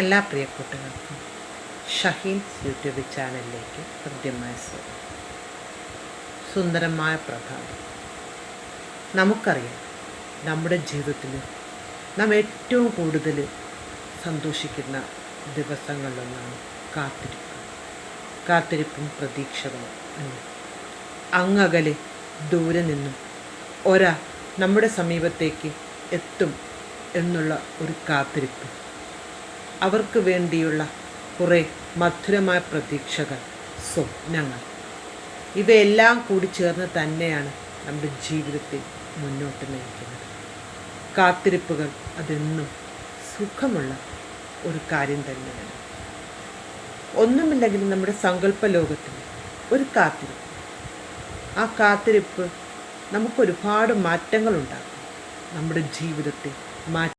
എല്ലാ പ്രിയ കൂട്ടുകാർക്കും ഷഹീൻസ് യൂട്യൂബ് ചാനലിലേക്ക് ഹൃദ്യമായ സ്വാഗതം. സുന്ദരമായ പ്രഭാതം. നമുക്കറിയാം നമ്മുടെ ജീവിതത്തിൽ നാം ഏറ്റവും കൂടുതൽ സന്തോഷിക്കുന്ന ദിവസങ്ങളിലൊന്നാണ് കാത്തിരിപ്പ്. കാത്തിരിപ്പും പ്രതീക്ഷകളും അങ്ങകലെ ദൂരെ നിന്നും ഒരാ നമ്മുടെ സമീപത്തേക്ക് എത്തും എന്നുള്ള ഒരു കാത്തിരിപ്പ്. അവർക്ക് വേണ്ടിയുള്ള കുറേ മധുരമായ പ്രതീക്ഷകൾ സ്വപ്നങ്ങൾ. ഇവയെല്ലാം കൂടി ചേർന്ന് തന്നെയാണ് നമ്മുടെ ജീവിതത്തിൽ മുന്നോട്ട് നയിക്കുന്നത്. കാത്തിരിപ്പുകൾ അതെന്നും സുഖമുള്ള ഒരു കാര്യം തന്നെയാണ്. ഒന്നുമില്ലെങ്കിലും നമ്മുടെ സങ്കല്പ ലോകത്തിൽ ഒരു കാത്തിരിപ്പ്. ആ കാത്തിരിപ്പ് നമുക്കൊരുപാട് മാറ്റങ്ങളുണ്ടാക്കും. നമ്മുടെ ജീവിതത്തിൽ മാറ്റം